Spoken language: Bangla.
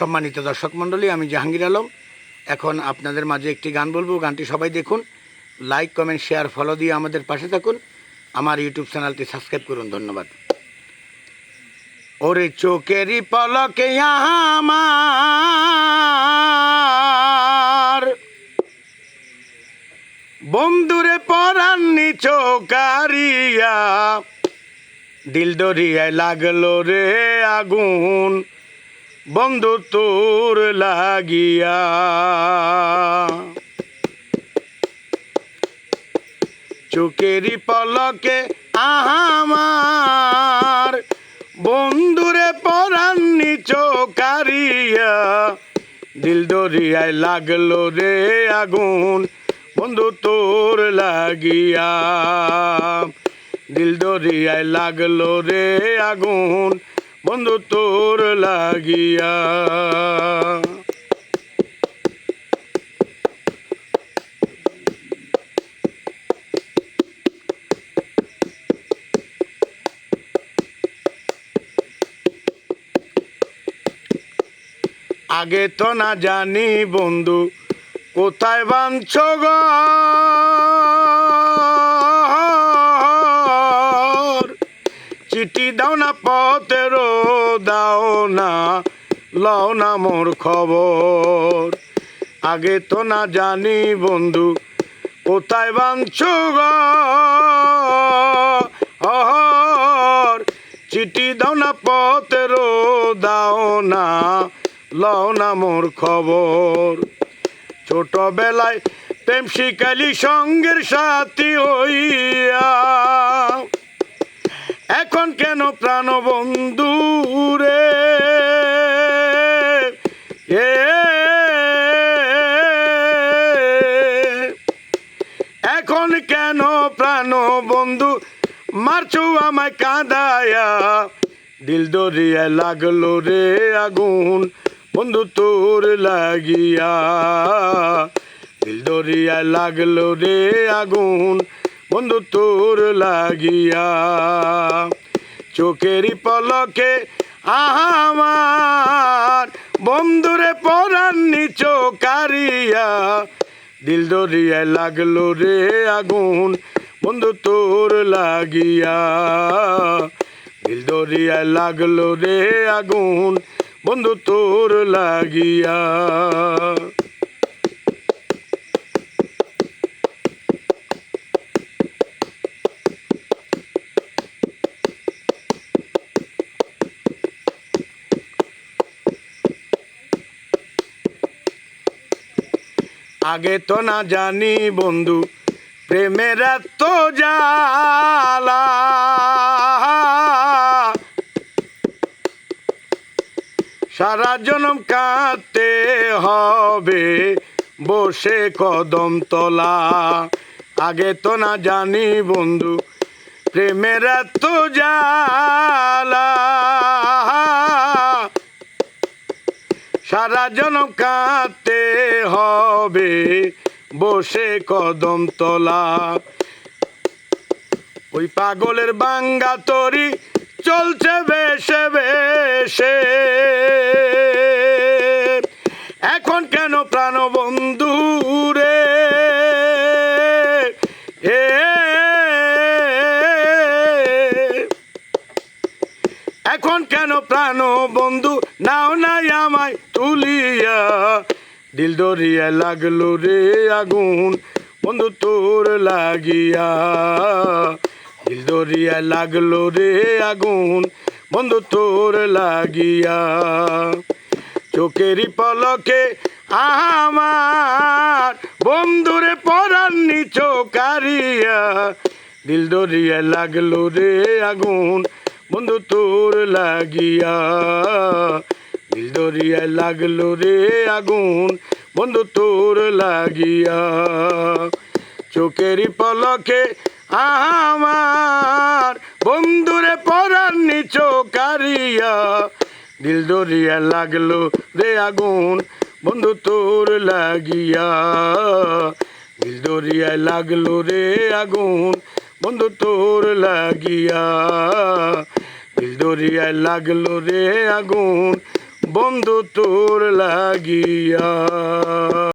সম্মানিত দর্শক মণ্ডলী, আমি জাহাঙ্গীর আলম। এখন আপনাদের মাঝে একটি গান বলব, গানটি সবাই দেখুন। লাইক কমেন্ট শেয়ার ফলো দিয়ে আমাদের পাশে থাকুন। আমার ইউটিউব চ্যানেলটি সাবস্ক্রাইব করুন, ধন্যবাদ। ওরে চোখেরই পলকে বন্ধুরে পরান্নি চোকারিয়া দিল দরিয়ায় লাগল রে আগুন। বন্ধু তোর লাগিয়া। চোখেরই পলকে আহামার বন্ধুরে পরান্নি চোকারিয়া দিল দরিয়ায় লাগল রে আগুন, বন্ধু তোর লাগিয়া। দিল দরিয়ায় লাগল রে আগুন বন্ধু তোর লাগিয়া। আগে তো না জানি বন্ধু কোথায় বাঞ্ছ ঘর চিঠি দাও না পথের দাও না, লও না মোর খবর। আগে তো না জানি বন্ধু, কোথায় বাঞ্ছ চিঠি দাও না পথের দাও না, লও না মোর খবর। ছোটবেলায় প্রেম শিকালি সঙ্গের সাথী হইয়া কেন প্রাণ বন্ধু রে এখন কেন প্রাণ বন্ধু মারছু আমায় কাঁদায়া। দিল দরিয়া লাগল রে আগুন, বন্ধু তোর লাগিয়া। দিল দরিয়া লাগল রে আগুন, বন্ধু তোর লাগিয়া। চোখেরই পলকে আহামার বন্ধুরে পরান্নি চোকারিয়া দিল দরিয়া লাগল রে আগুন, বন্ধু তোর লাগিয়া। দিল দরিয়া লাগল রে আগুন, বন্ধু তোর লাগিয়া। আগে তো না জানি বন্ধু, প্রেমের তো জালা সারা জনম কাঁদতে হবে, বসে কদম তলা। আগে তো না জানি বন্ধু, প্রেমের তো জালা সারা জনম কাঁদতে হবে বসে কদম তলা। ওই পাগলের বাঙ্গা তরি চলছে বেশে বেশে। এখন কেন প্রাণ বন্ধু রে? এখন কেন প্রাণ বন্ধু? নাও নাই আমায় তুলিয়া। দিল দরিয়া লাগল রে আগুন, বন্ধু তোর লাগিয়া। দিল দরিয়া লাগল রে আগুন, বন্ধু তোর লাগিয়া। চোখেরই পলকে আমার বন্ধুরে পরান্নি চোকারিয়া দিল দরিয়া লাগল রে আগুন বন্ধু তোর লাগিয়া দিল দরিয়া লাগল রে আগুন। বন্ধু তোর লাগিয়া, চোখেরই পলকে আমার। বন্ধুরে পরান্নি চোকারিয়া দিল দরিয়া লাগল রে আগুন। বন্ধু তোর লাগিয়া দিল দরিয়া লাগল রে আগুন। বন্ধু তোর লাগিয়া দিল দরিয়ায় লাগল রে আগুন। বন্ধু তোর লাগিয়া।